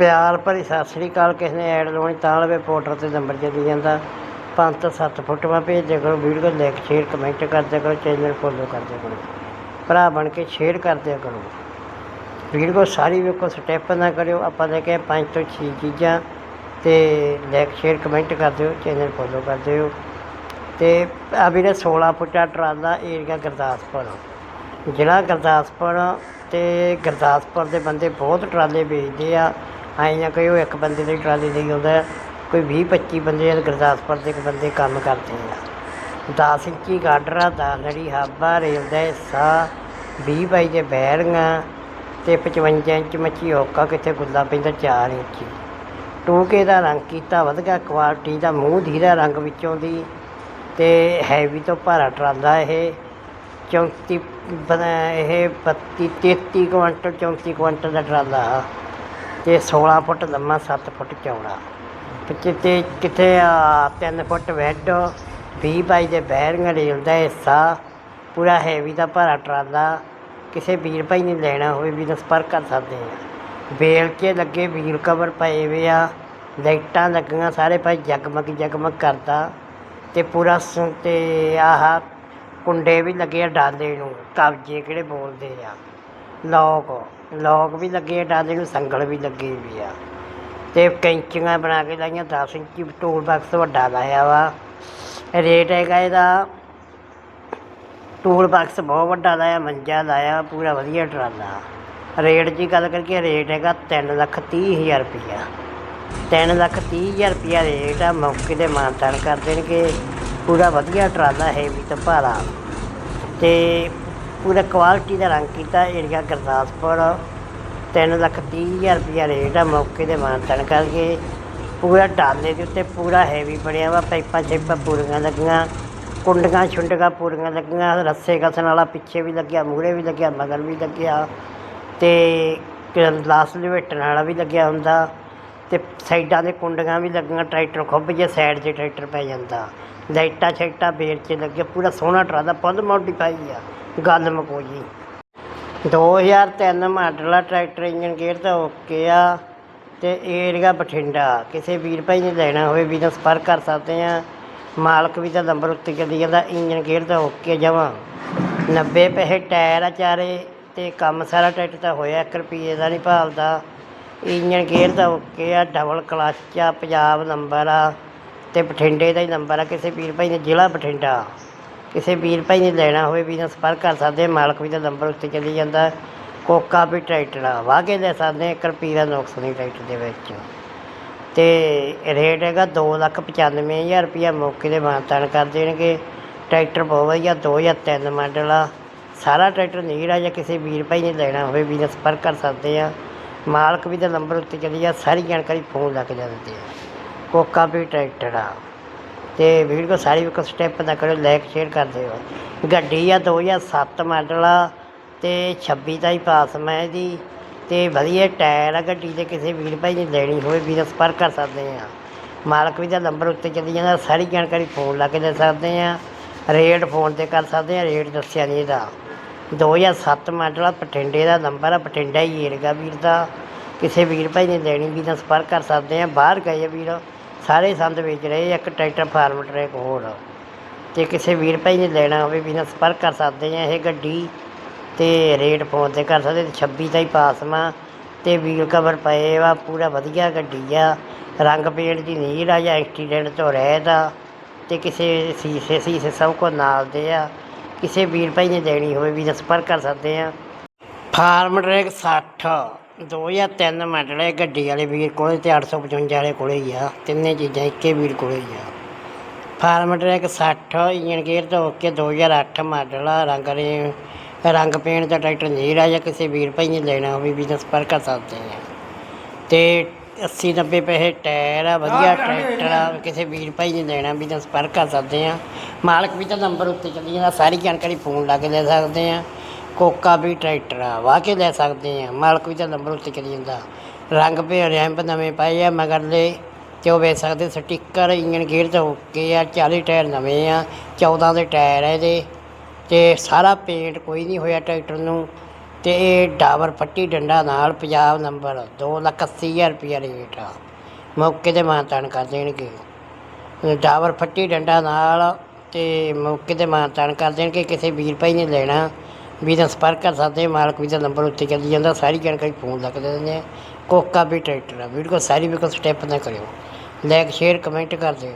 ਪਿਆਰ ਭਰੀ ਸਤਿ ਸ੍ਰੀ ਅਕਾਲ, ਕਿਸੇ ਨੇ ਐਡ ਲਾਉਣੀ ਤਾਂ ਲਵੇ ਪੋਰਟਰ ਤੇ ਨੰਬਰ ਚੱਲੀ ਜਾਂਦਾ। ਪੰਜ ਤੋਂ ਸੱਤ ਫੋਟੋਆਂ ਭੇਜਦੇ ਕਰੋ, ਵੀਡੀਓ ਲਾਈਕ ਸ਼ੇਅਰ ਕਮੈਂਟ ਕਰਦੇ ਕਰੋ ਚੈਨਲ ਫੋਲੋ ਕਰਦੇ ਕਰੋ। ਭਰਾ ਬਣ ਕੇ ਸ਼ੇਅਰ ਕਰਦੇ ਕਰੋ। ਵੀਡੀਓ ਸਾਰੀ ਵੇਖੋ ਸਟੈਪ ਨਾ ਕਰਿਓ। ਆਪਾਂ ਨੇ ਕਿਹਾ ਪੰਜ ਤੋਂ ਛੇ ਚੀਜ਼ਾਂ ਤੇ ਲਾਈਕ ਸ਼ੇਅਰ ਕਮੈਂਟ ਕਰ ਦਿਓ ਚੈਨਲ ਫੋਲੋ ਕਰ ਦਿਓ। ਤੇ ਆ ਵੀਰੇ 16 ਫੁੱਟਾ ਟਰਾਲਾ ਏਰੀਆ ਗੁਰਦਾਸਪੁਰ। ਜ਼ਿਲ੍ਹਾ ਗੁਰਦਾਸਪੁਰ ਤੇ ਗੁਰਦਾਸਪੁਰ ਦੇ ਬੰਦੇ ਬਹੁਤ ਟਰਾਲੇ ਵੇਚਦੇ ਆ। ਆਏ ਨਾ ਕੋਈ ਉਹ ਇੱਕ ਬੰਦੇ ਦੀ ਟਰਾਲੀ ਨਹੀਂ ਆਉਂਦਾ, ਕੋਈ 20 25 ਬੰਦੇ ਗੁਰਦਾਸਪੁਰ ਦੇ ਇੱਕ ਬੰਦੇ ਕੰਮ ਕਰਦੇ ਆ। 10 ਇੰਚੀ ਗਾਡਰ ਆ 10 ਲੜੀ ਹਾਬਾ ਰੇਲ ਦਾ ਹਿੱਸਾ 20 ਬਾਈ ਦੇ ਬੈਰੀਆਂ ਤੇ 55 ਇੰਚ ਮੱਛੀ ਹੋਕਾ ਕਿੱਥੇ ਗੁੱਲਾ ਪੈਂਦਾ 4 ਇੰਚੀ। ਟੂਕੇ ਦਾ ਰੰਗ ਕੀਤਾ ਵਧਗਾ ਕੁਆਲਿਟੀ ਦਾ, ਮੂੰਹ ਧੀਰਾ ਰੰਗ ਵਿੱਚੋਂ ਦੀ ਤੇ ਹੈਵੀ ਤੋਂ ਭਾਰਾ ਟਰਾਲਾ ਇਹ। 34 ਇਹ 32 33 ਕੁਇੰਟਲ 34 ਕੁਇੰਟਲ ਦਾ ਟਰਾਲਾ ਆ। ਤੇ 16 ਫੁੱਟ ਲੰਮਾ 7 ਫੁੱਟ ਚੌੜਾ। ਤੇ ਕਿਤੇ ਕਿਤੇ 3 ਫੁੱਟ ਵੈਡ 20 ਬਾਈ ਦੇ ਬੈਰਿੰਗ ਰੇਲ ਦਾ ਹਿੱਸਾ, ਪੂਰਾ ਹੈਵੀ ਦਾ ਭਾਰਾ ਟਰਾਲਾ, ਕਿਸੇ ਵੀਰ ਭਾਈ ਨੇ ਲੈਣਾ ਹੋਵੇ ਵੀ ਸੰਪਰਕ ਕਰ ਸਕਦੇ ਆ। ਬੇਲ 'ਚ ਲੱਗੇ, ਵੀਲ ਕਵਰ ਪਏ ਵੇ ਆ, ਲਾਈਟਾਂ ਲੱਗੀਆਂ, ਸਾਰੇ ਭਾਈ ਜਗਮਗ ਜਗਮਗ ਕਰਦਾ। ਤੇ ਪੂਰਾ ਸ- ਤੇ ਆਹ ਕੁੰਡੇ ਵੀ ਲੱਗੇ ਆ ਡਾਲੇ ਨੂੰ, ਕਬਜੇ ਕਿਹੜੇ ਬੋਲਦੇ ਆ। ਲੋਕ ਲੋਕ ਵੀ ਲੱਗੇ ਆ ਡਾਲੇ ਨੂੰ ਸੰਗਲ ਵੀ ਲੱਗੀ ਵੀ ਆ। ਤੇ ਕੈਂਚੀਆਂ ਬਣਾ ਕੇ ਲਾਈਆਂ 10 ਇੰਚੀ ਟੂਲ ਬਾਕਸ ਵੱਡਾ ਲਾਇਆ ਵਾ। ਰੇਟ ਹੈਗਾ ਇਹਦਾ ਟੂਲ ਬਾਕਸ ਬਹੁਤ ਵੱਡਾ ਲਾਇਆ, ਮੰਜਾ ਲਾਇਆ, ਪੂਰਾ ਵਧੀਆ ਟਰਾਲਾ। ਰੇਟ ਦੀ ਗੱਲ ਕਰੀਏ ਰੇਟ ਹੈਗਾ ਤਿੰਨ ਲੱਖ ਤੀਹ ਹਜ਼ਾਰ ਰੁਪਈਆ ਤਿੰਨ ਲੱਖ ਤੀਹ ਹਜ਼ਾਰ ਰੁਪਈਆ ਰੇਟ ਆ, ਮੌਕੇ ਤੇ ਮਾਨਤਾਨ ਕਰ ਦੇਣਗੇ। ਪੂਰਾ ਵਧੀਆ ਟਰਾਲਾ ਹੈ ਵੀ ਤਾਂ ਭਾਰਾ। ਤੇ ਪੂਰਾ ਕੁਆਲਿਟੀ ਦਾ ਰੰਗ ਕੀਤਾ ਏਰੀਆ ਗੁਰਦਾਸਪੁਰ ਤਿੰਨ ਲੱਖ ਤੀਹ ਹਜ਼ਾਰ ਰੁਪਈਆ ਰੇਟ ਆ, ਮੌਕੇ ਦੇ ਮਾਨਤਾਨ ਕਰਕੇ ਪੂਰਾ ਟਾਲੇ ਦੇ ਉੱਤੇ ਪੂਰਾ ਹੈਵੀ ਬਣਿਆ ਵਾ, ਪਾਈਪਾਂ ਸ਼ੇਪਾਂ ਪੂਰੀਆਂ ਲੱਗੀਆਂ, ਕੁੰਡੀਆਂ ਛੁੰਡੀਆਂ ਪੂਰੀਆਂ ਲੱਗੀਆਂ, ਰੱਸੇ ਕਸਣ ਵਾਲਾ ਪਿੱਛੇ ਵੀ ਲੱਗਿਆ, ਮੂਹਰੇ ਵੀ ਲੱਗਿਆ, ਮਗਰ ਵੀ ਲੱਗਿਆ। ਤੇ ਗਲਾਸ ਲਵੇਟਣ ਵਾਲਾ ਵੀ ਲੱਗਿਆ ਹੁੰਦਾ, ਤੇ ਸਾਈਡਾਂ ਦੇ ਕੁੰਡੀਆਂ ਵੀ ਲੱਗੀਆਂ, ਟਰੈਕਟਰ ਖੁੱਭ ਜੇ ਸਾਈਡ 'ਤੇ ਟਰੈਕਟਰ ਪੈ ਜਾਂਦਾ। ਲਾਈਟਾਂ ਛੇਟਾਂ ਬੇਰ 'ਚ ਲੱਗਿਆ, ਪੂਰਾ ਸੋਹਣਾ ਟਰਾਲਾ ਫੁੱਲ ਮੋਡੀਫਾਈ ਆ। ਗੱਲ ਮਕੋ ਜੀ 2003 ਮਾਡਲ ਆ, ਟਰੈਕਟਰ ਇੰਜਨ ਗੇਅਰ ਤਾਂ ਓਕੇ ਆ ਤੇ ਏਰੀਆ ਬਠਿੰਡਾ। ਕਿਸੇ ਵੀਰ ਭਾਈ ਨੇ ਲੈਣਾ ਹੋਵੇ, ਵੀ ਤਾਂ ਸੰਪਰਕ ਕਰ ਸਕਦੇ ਆ। ਮਾਲਕ ਵੀ ਤਾਂ ਨੰਬਰ ਉੱਤੇ ਚੱਲੀ ਜਾਂਦਾ ਇੰਜਨ ਗੇਅਰ ਤਾਂ ਓਕੇ ਜਮਾਂ। 90 ਪੈਸੇ ਟਾਇਰ ਆ ਚਾਰੇ ਤੇ ਕੰਮ ਸਾਰਾ ਟਰੈਕਟਰ ਤਾਂ ਹੋਇਆ 1 ਰੁਪਈਏ ਦਾ ਨਹੀਂ ਭਾਲਦਾ। ਇੰਜਨ ਗੇਅਰ ਤਾਂ ਓਕੇ ਆ ਡਬਲ ਕਲਚ ਆ, ਪੰਜਾਬ ਨੰਬਰ ਆ ਤੇ ਬਠਿੰਡੇ ਦਾ ਹੀ ਨੰਬਰ ਆ, ਕਿਸੇ ਵੀਰ ਭਾਈ ਨੇ ਜ਼ਿਲ੍ਹਾ ਬਠਿੰਡਾ। ਕਿਸੇ ਵੀਰ ਭਾਈ ਨੇ ਲੈਣਾ ਹੋਵੇ ਵੀ ਤਾਂ ਸੰਪਰਕ ਕਰ ਸਕਦੇ ਮਾਲਕ ਵੀ ਤਾਂ ਨੰਬਰ ਉੱਤੇ ਚੱਲੀ ਜਾਂਦਾ। ਕੋਕਾ ਵੀ ਟਰੈਕਟਰ ਆ ਵਾਹ ਕੇ ਲੈ ਸਕਦੇ ਇੱਕ ਰੁਪਈਏ ਦਾ ਨੁਕਸ ਨਹੀਂ ਟਰੈਕਟਰ ਦੇ ਵਿੱਚ। ਤੇ ਰੇਟ ਹੈਗਾ ਦੋ ਲੱਖ ਪਚਾਨਵੇਂ ਹਜ਼ਾਰ ਰੁਪਈਆ ਮੌਕੇ 'ਤੇ ਮਾਨਤਾਨ ਕਰ ਦੇਣਗੇ। ਟਰੈਕਟਰ ਬਹੁਤ ਵਧੀਆ 2003 ਮਾਡਲ ਆ। ਸਾਰਾ ਟਰੈਕਟਰ ਨੀਰਾ ਜਾਂ ਕਿਸੇ ਵੀਰ ਭਾਈ ਨੇ ਲੈਣਾ ਹੋਵੇ ਵੀ ਤਾਂ ਸੰਪਰਕ ਕਰ ਸਕਦੇ ਆ ਮਾਲਕ ਵੀ ਦਾ ਨੰਬਰ ਉੱਤੇ ਚੱਲੀ ਜਾ, ਸਾਰੀ ਜਾਣਕਾਰੀ ਫੋਨ ਲੱਗ ਜਾਂਦੀ ਆ। ਕੋਕਾ ਵੀ ਟਰੈਕਟਰ ਆ। ਤੇ ਵੀਡੀਓ ਸਾਰੀ ਇੱਕ ਸਟੈਪ ਨਾ ਕਰੋ ਲਾਈਕ ਸ਼ੇਅਰ ਕਰ ਦਿਓ। ਗੱਡੀ ਆ 2007 ਮਾਡਲ ਆ ਤੇ 26 ਦਾ ਹੀ ਪਾਸ ਮੈਂ ਇਹਦੀ। ਤੇ ਵਧੀਆ ਟਾਇਰ ਆ ਗੱਡੀ ਦੇ ਕਿਸੇ ਵੀਰ ਭਾਈ ਨੇ ਲੈਣੀ ਹੋਵੇ, ਵੀਰ ਸੰਪਰਕ ਕਰ ਸਕਦੇ ਆ। ਮਾਲਕ ਵੀ ਦਾ ਨੰਬਰ ਉੱਤੇ ਚੱਲੀ ਜਾਂਦਾ, ਸਾਰੀ ਜਾਣਕਾਰੀ ਫੋਨ ਲਾ ਕੇ ਦੇ ਸਕਦੇ ਆ। ਰੇਟ ਫੋਨ ਤੇ ਕਰ ਸਕਦੇ ਆ ਰੇਟ ਦੱਸਿਆ ਨਹੀਂ ਇਹਦਾ। 2007 ਮਾਡਲ ਆ, ਬਠਿੰਡੇ ਦਾ ਨੰਬਰ ਆ, ਬਠਿੰਡਾ ਹੀ ਏਰਗਾ ਵੀਰ ਦਾ। ਕਿਸੇ ਵੀਰ ਭਾਈ ਨੇ ਲੈਣੀ ਵੀ ਸੰਪਰਕ ਕਰ ਸਕਦੇ ਆ। ਬਾਹਰ ਗਏ ਵੀਰ। ਸਾਰੇ ਸੰਦ ਵੇਚ ਰਹੇ ਆ, ਇੱਕ ਟਰੈਕਟਰ ਫਾਰਮ ਟਰੈਕ ਹੋਰ। ਤੇ ਕਿਸੇ ਵੀਰ ਭਾਈ ਨੇ ਲੈਣਾ ਹੋਵੇ ਵੀ ਤਾਂ ਸੰਪਰਕ ਕਰ ਸਕਦੇ ਆ ਇਹ ਗੱਡੀ ਤੇ ਰੇਟ ਫੋਨ ਤੇ ਕਰ ਸਕਦੇ ਤੇ 26 ਦਾ ਹੀ ਪਾਸਮਾ ਤੇ ਵੀਲ ਕਵਰ ਪਏ ਵਾ ਪੂਰਾ ਵਧੀਆ ਗੱਡੀ ਆ ਰੰਗ ਪੇਂਟ ਦੀ ਨੀਲ ਆ ਜਾਂ ਐਕਸੀਡੈਂਟ ਤੋਂ ਰਹਿਤ ਆ ਤੇ ਕਿਸੇ ਸੀਸੇ ਸੀਸੇ ਸਭ ਕੋ ਨਾਲ ਦੇ ਆ ਕਿਸੇ ਵੀਰ ਭਾਈ ਨੇ ਦੇਣੀ ਹੋਵੇ ਵੀ ਤਾਂ ਸੰਪਰਕ ਕਰ ਸਕਦੇ ਆ। ਫਾਰਮ ਟਰੈਕ 60 2003 ਮਾਡਲ ਹੈ ਗੱਡੀ ਵਾਲੇ ਵੀਰ ਕੋਲੇ ਤੇ 855 ਵਾਲੇ ਕੋਲੇ ਹੀ ਆ। ਤਿੰਨੇ ਚੀਜ਼ਾਂ ਇੱਕੇ ਵੀਰ ਕੋਲੇ ਹੀ ਆ। ਫਾਰਮ ਟਰੈਕ 60 ਇੰਜਨ ਗੇਅਰ ਤਾਂ ਓਕੇ 2008 ਮਾਡਲ ਆ। ਰੰਗ ਰੇ ਰੰਗ ਪੇਂਟ ਦਾ ਟਰੈਕਟਰ ਨਹੀਂ ਜਾਂ ਕਿਸੇ ਵੀਰ ਭਾਈ ਨੇ ਲੈਣਾ ਹੋਵੇ ਵੀ ਤਾਂ ਸੰਪਰਕ ਕਰ ਸਕਦੇ ਆ ਤੇ 80 90 ਪੈਸੇ ਟਾਇਰ ਆ ਵਧੀਆ ਟਰੈਕਟਰ ਆ ਕਿਸੇ ਵੀਰ ਭਾਈ ਨੇ ਲੈਣਾ ਵੀ ਤਾਂ ਸੰਪਰਕ ਕਰ ਸਕਦੇ ਆ। ਮਾਲਕ ਵੀ ਤਾਂ ਨੰਬਰ ਉੱਤੇ ਚੱਲੀ ਜਾਂਦਾ ਸਾਰੀ ਜਾਣਕਾਰੀ ਫੋਨ ਲਾ ਕੇ ਲੈ ਸਕਦੇ ਆ। ਕੋਕਾ ਵੀ ਟਰੈਕਟਰ ਆ, ਵਾਹ ਕੇ ਲੈ ਸਕਦੇ ਆ। ਮਾਲਕ ਵੀ ਤਾਂ ਨੰਬਰ ਉੱਤੇ ਚੱਲੀ ਜਾਂਦਾ। ਰੰਗ ਪੇ ਰੈਂਪ ਨਵੇਂ ਪਾਏ ਆ ਮਗਰਲੇ ਤੇ ਉਹ ਵੇਚ ਸਕਦੇ? ਸਟicker ਇੰਜਨ ਗੇਅਰ ਤਾਂ ਓਕੇ ਆ 40 ਟਾਇਰ ਨਵੇਂ ਆ 14 ਦੇ ਟਾਇਰ ਆ ਇਹਦੇ। ਤੇ ਸਾਰਾ ਪੇਂਟ ਕੋਈ ਨਹੀਂ ਹੋਇਆ ਟਰੈਕਟਰ ਨੂੰ। ਤੇ ਇਹ ਡਾਵਰ ਪੱਟੀ ਡੰਡਾ ਨਾਲ ਪੰਜਾਬ ਨੰਬਰ ਦੋ ਲੱਖ ਅੱਸੀ ਹਜ਼ਾਰ ਰੁਪਈਆ ਰੇਟ ਆ। ਮੌਕੇ ਤੇ ਮਾਨਤਾਨ ਕਰ ਦੇਣਗੇ। ਡਾਵਰ ਫੱਟੀ ਡੰਡਾ ਨਾਲ ਤੇ ਮੌਕੇ ਤੇ ਮਾਨਤਾਨ ਕਰ ਦੇਣਗੇ। ਕਿਸੇ ਵੀਰ ਭਾਈ ਨੇ ਲੈਣਾ। ਵੀ ਤਾਂ ਸੰਪਰਕ ਕਰ ਸਕਦੇ ਮਾਲਕ ਵੀ ਦਾ ਨੰਬਰ ਉੱਤੇ ਚੱਲੀ ਜਾਂਦਾ, ਸਾਰੀ ਜਾਣਕਾਰੀ ਫੋਨ ਲੱਗ ਦਿੰਦੇ ਆ ਕੋਕਾ ਵੀ ਟਰੈਕਟਰ ਆ ਵੀਡੀਓ ਸਾਰੀ ਵੀ ਸਟੈਪ ਨਾ ਕਰਿਓ। ਲਾਈਕ ਸ਼ੇਅਰ ਕਮੈਂਟ ਕਰ ਦਿਓ।